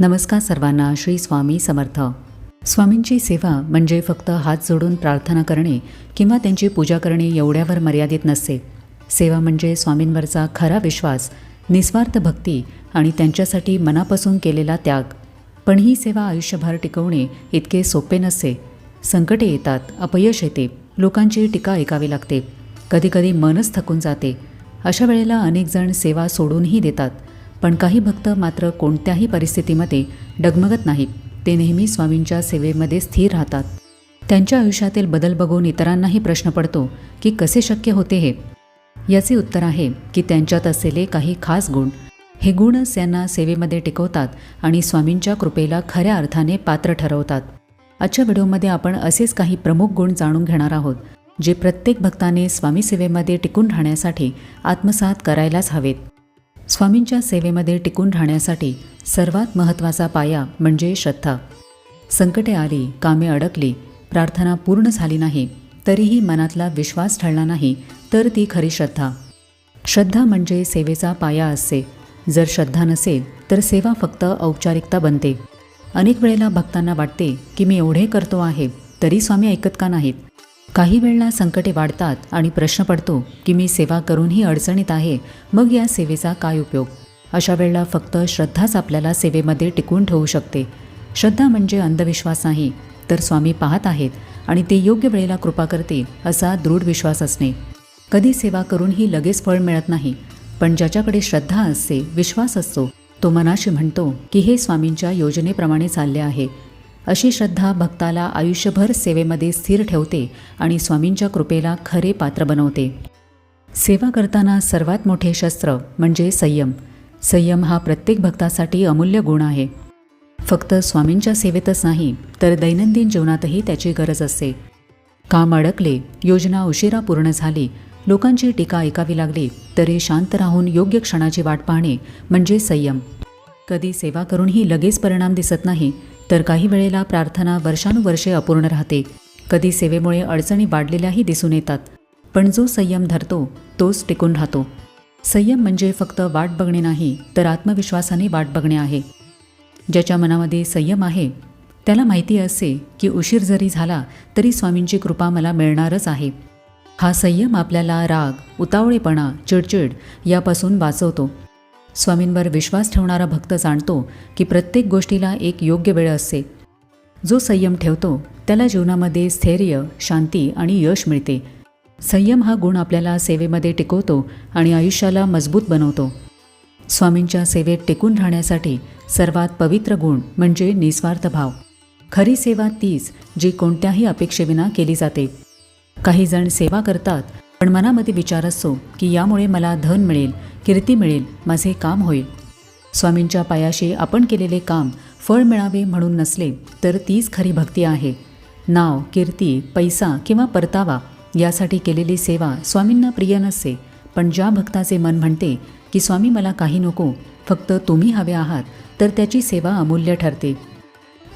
नमस्कार सर्वांना श्री स्वामी समर्थ. स्वामींची सेवा म्हणजे फक्त हात जोडून प्रार्थना करणे किंवा त्यांची पूजा करणे एवढ्यावर मर्यादित नसते. सेवा म्हणजे स्वामींवरचा खरा विश्वास निस्वार्थ भक्ती आणि त्यांच्यासाठी मनापासून केलेला त्याग. पण ही सेवा आयुष्यभर टिकवणे इतके सोपे नसते. संकटे येतात अपयश येते लोकांची टीका ऐकावी लागते. कधीकधी मनच थकून जाते. अशा वेळेला अनेक जण सेवा सोडूनही देतात. पण काही भक्त मात्र कोणत्याही परिस्थितीमध्ये डगमगत नाहीत. ते नेहमी स्वामींच्या सेवेमध्ये स्थिर राहतात. त्यांच्या आयुष्यातील बदल बघून इतरांनाही प्रश्न पडतो की कसे शक्य होते हे? याचे उत्तर आहे की त्यांच्यात असलेले काही खास गुण. हे गुणच यांना सेवेमध्ये टिकवतात आणि स्वामींच्या कृपेला खऱ्या अर्थाने पात्र ठरवतात. आजच्या व्हिडिओमध्ये आपण असेच काही प्रमुख गुण जाणून घेणार आहोत जे प्रत्येक भक्ताने स्वामी सेवेमध्ये टिकून राहण्यासाठी आत्मसात करायलाच हवेत. स्वामींच्या सेवेमध्ये टिकून राहण्यासाठी सर्वात महत्त्वाचा पाया म्हणजे श्रद्धा. संकटे आली कामे अडकली प्रार्थना पूर्ण झाली नाही तरीही मनातला विश्वास ठळला नाही तर ती खरी श्रद्धा. श्रद्धा म्हणजे सेवेचा पाया असते. जर श्रद्धा नसेल तर सेवा फक्त औपचारिकता बनते. अनेक वेळेला भक्तांना वाटते की मी एवढे करतो आहे तरी स्वामी ऐकत का नाहीत? काही वेळेला संकटे वाढतात आणि प्रश्न पडतो की मी सेवा करूनही अडचणीत आहे मग या सेवेचा काय उपयोग? अशा वेळेला फक्त श्रद्धाच आपल्याला सेवेमध्ये टिकून ठेवू शकते. श्रद्धा म्हणजे अंधविश्वास नाही तर स्वामी पाहत आहेत आणि ते योग्य वेळेला कृपा करते असा दृढ विश्वास असणे. कधी सेवा करूनही लगेच फळ मिळत नाही पण ज्याच्याकडे श्रद्धा असते विश्वास असतो तो मनाशी म्हणतो की हे स्वामींच्या योजनेप्रमाणे चालले आहे. अशी श्रद्धा भक्ताला आयुष्यभर सेवेमध्ये स्थिर ठेवते आणि स्वामींच्या कृपेला खरे पात्र बनवते. सेवा करताना सर्वात मोठे शस्त्र म्हणजे संयम. संयम हा प्रत्येक भक्तासाठी अमूल्य गुण आहे. फक्त स्वामींच्या सेवेतच नाही तर दैनंदिन जीवनातही त्याची गरज असते. काम अडकले योजना उशिरा पूर्ण झाली लोकांची टीका ऐकावी लागली तरी शांत राहून योग्य क्षणाची वाट पाहणे म्हणजे संयम. कधी सेवा करूनही लगेच परिणाम दिसत नाही तर काही वेळेला प्रार्थना वर्षानुवर्षे अपूर्ण राहते. कधी सेवेमुळे अडचणी वाढलेल्याही दिसून येतात. पण जो संयम धरतो तोच टिकून राहतो. संयम म्हणजे फक्त वाट बघणे नाही तर आत्मविश्वासाने वाट बघणे आहे. ज्याच्या मनामध्ये संयम आहे त्याला माहिती असे की उशीर जरी झाला तरी स्वामींची कृपा मला मिळणारच आहे. हा संयम आपल्याला राग उतावळेपणा चिडचिड यापासून वाचवतो. स्वामींवर विश्वास ठेवणारा भक्त जाणतो की प्रत्येक गोष्टीला एक योग्य वेळ असते. जो संयम ठेवतो त्याला जीवनामध्ये स्थैर्य शांती आणि यश मिळते. संयम हा गुण आपल्याला सेवेमध्ये टिकवतो आणि आयुष्याला मजबूत बनवतो. स्वामींच्या सेवेत टिकून राहण्यासाठी सर्वात पवित्र गुण म्हणजे निस्वार्थ भाव. खरी सेवा तीच जी कोणत्याही अपेक्षेविना केली जाते. काही जण सेवा करतात पण मनामध्ये विचार असतो की यामुळे मला धन मिळेल कीर्ती मिळेल माझे काम होईल. स्वामींच्या पायाशी आपण केलेले काम फळ मिळावे म्हणून नसले तर तीच खरी भक्ती आहे. नाव कीर्ती पैसा किंवा परतावा यासाठी केलेली सेवा स्वामींना प्रिय नसते. पण ज्या भक्ताचे मन म्हणते की स्वामी मला काही नको फक्त तुम्ही हवे आहात तर त्याची सेवा अमूल्य ठरते.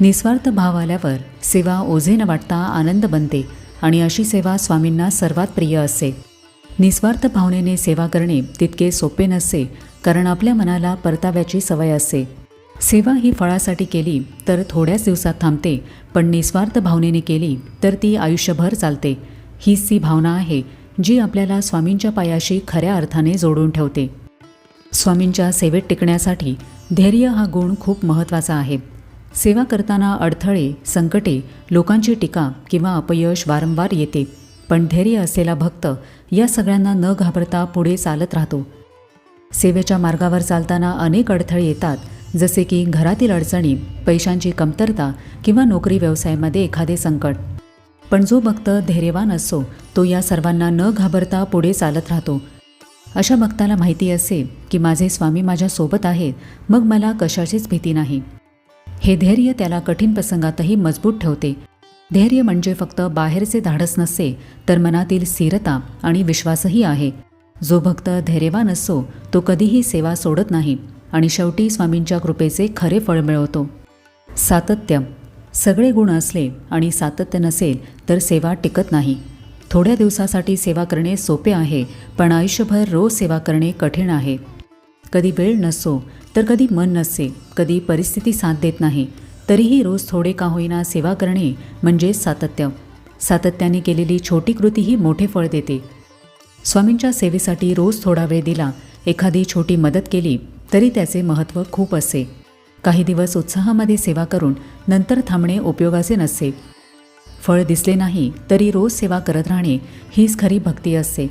निस्वार्थ भाव आल्यावर सेवा ओझे न वाटता आनंद बनते. आणि अशी सेवा स्वामींना सर्वात प्रिय असते निस्वार्थ भावनेने सेवा करणे तितके सोपे नसते कारण आपल्या मनाला परताव्याची सवय असते सेवा ही फळासाठी केली तर थोड्याच दिवसात थांबते पण निस्वार्थ भावनेने केली तर ती आयुष्यभर चालते. हीच ती भावना आहे जी आपल्याला स्वामींच्या पायाशी खऱ्या अर्थाने जोडून ठेवते. स्वामींच्या सेवेत टिकण्यासाठी धैर्य हा गुण खूप महत्त्वाचा आहे. सेवा करताना अडथळे संकटे लोकांची टीका किंवा अपयश वारंवार येते. पण धैर्य असलेला भक्त या सगळ्यांना न घाबरता पुढे चालत राहतो. सेवेच्या मार्गावर चालताना अनेक अडथळे येतात जसे की घरातील अडचणी पैशांची कमतरता किंवा नोकरी व्यवसायामध्ये एखादे संकट. पण जो भक्त धैर्यवान असतो तो या सर्वांना न घाबरता पुढे चालत राहतो. अशा भक्ताला माहिती असे की माझे स्वामी माझ्यासोबत आहेत मग मला कशाचीच भीती नाही. हे धैर्य त्याला कठीण प्रसंगातही मजबूत ठेवते. धैर्य म्हणजे फक्त बाहेरचे धाडस नसते तर मनातील स्थिरता आणि विश्वासही आहे. जो भक्त धैर्यवान असतो तो कधीही सेवा सोडत नाही आणि शेवटी स्वामींच्या कृपेचे खरे फळ मिळवतो. सातत्य. सगळे गुण असले आणि सातत्य नसेल तर सेवा टिकत नाही. थोड्या दिवसासाठी सेवा करणे सोपे आहे पण आयुष्यभर रोज सेवा करणे कठीण आहे. कधी वेळ नसतो तर कधी मन नसते कधी परिस्थिती साथ देत नाही तरीही रोज थोडे का होईना सेवा करणे म्हणजे सातत्य. सातत्याने केलेली छोटी कृतीही मोठे फळ देते. स्वामींच्या सेवेसाठी रोज थोडा वेळ दिला एखादी छोटी मदत केली तरी त्याचे महत्त्व खूप असते काही दिवस उत्साहामध्ये सेवा करून नंतर थांबणे उपयोगाचे नसते. फळ दिसले नाही तरी रोज सेवा करत राहणे हीच खरी भक्ती असते.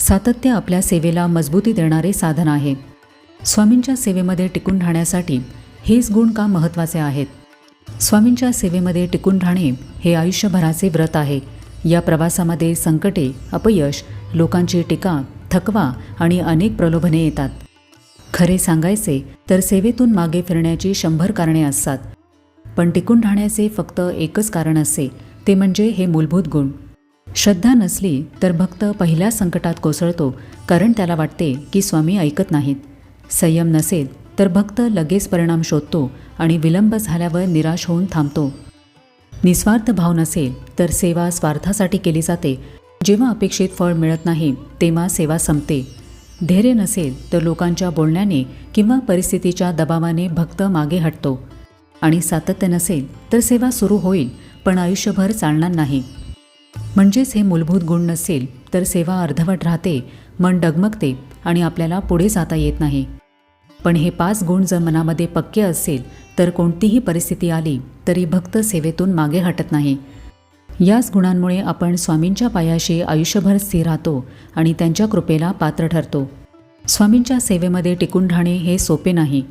सातत्य आपल्या सेवेला मजबूती देणारे साधन आहे. स्वामींच्या सेवेमध्ये टिकून राहण्यासाठी हेच गुण का महत्त्वाचे आहेत? स्वामींच्या सेवेमध्ये टिकून राहणे हे आयुष्यभराचे व्रत आहे. या प्रवासामध्ये संकटे अपयश लोकांची टीका थकवा आणि अनेक प्रलोभने येतात. खरे सांगायचे तर सेवेतून मागे फिरण्याची शंभर कारणे असतात. पण टिकून राहण्याचे फक्त एकच कारण असते ते म्हणजे हे मूलभूत गुण. श्रद्धा नसली तर भक्त पहिल्या संकटात कोसळतो कारण त्याला वाटते की स्वामी ऐकत नाहीत. संयम नसेल तर भक्त लगेच परिणाम शोधतो आणि विलंब झाल्यावर निराश होऊन थांबतो. निस्वार्थ भाव नसेल तर सेवा स्वार्थासाठी केली जाते. जेव्हा अपेक्षित फळ मिळत नाही तेव्हा सेवा संपते. धैर्य नसेल तर लोकांच्या बोलण्याने किंवा परिस्थितीच्या दबावाने भक्त मागे हटतो. आणि सातत्य नसेल तर सेवा सुरू होईल पण आयुष्यभर चालणार नाही. म्हणजेच हे मूलभूत गुण नसेल तर सेवा अर्धवट राहते मन डगमगते आणि आपल्याला पुढे जाता येत नाही. पण हे पाच गुण जर मनामध्ये पक्के असेल तर कोणतीही परिस्थिती आली तरी भक्त सेवेतून मागे हटत नाही. याच गुणांमुळे आपण स्वामींच्या पायाशी आयुष्यभर स्थिर राहतो आणि त्यांच्या कृपेला पात्र ठरतो. स्वामींच्या सेवेमध्ये टिकून राहणे हे सोपे नाही.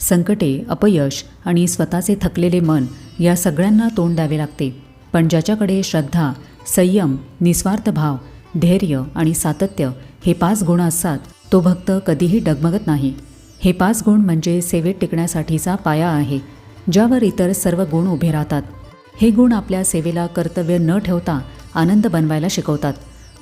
संकटे अपयश आणि स्वतःचे थकलेले मन या सगळ्यांना तोंड द्यावे लागते. पण ज्याच्याकडे श्रद्धा संयम निस्वार्थ भाव धैर्य आणि सातत्य हे पाच गुण असतात तो भक्त कधीही डगमगत नाही. हे पाच गुण म्हणजे सेवेत टिकण्यासाठीचा पाया आहे ज्यावर इतर सर्व गुण उभे राहतात. हे गुण आपल्या सेवेला कर्तव्य न ठेवता आनंद बनवायला शिकवतात.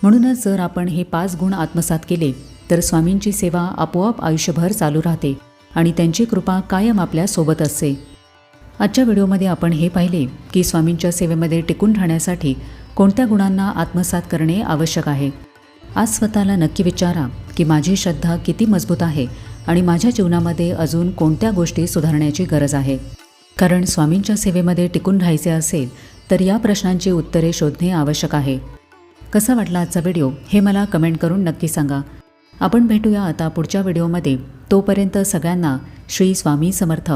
म्हणूनच जर आपण हे पाच गुण आत्मसात केले तर स्वामींची सेवा आपोआप आयुष्यभर चालू राहते आणि त्यांची कृपा कायम आपल्यासोबत असते. आजच्या व्हिडिओमध्ये आपण हे पाहिले की स्वामींच्या सेवेमध्ये टिकून राहण्यासाठी कोणत्या गुणांना आत्मसात करणे आवश्यक आहे. आज स्वतःला नक्की विचारा की माझी श्रद्धा किती मजबूत आहे आणि माझ्या जीवनामध्ये अजून कोणत्या गोष्टी सुधारण्याची गरज आहे? कारण स्वामींच्या सेवेमध्ये टिकून राहायचे असेल तर या प्रश्नांची उत्तरे शोधणे आवश्यक आहे. कसा वाटला आजचा व्हिडिओ? हे मला कमेंट करून नक्की सांगा. आपण भेटूया आता पुढच्या व्हिडिओमध्ये. तोपर्यंत सगळ्यांना श्री स्वामी समर्थ.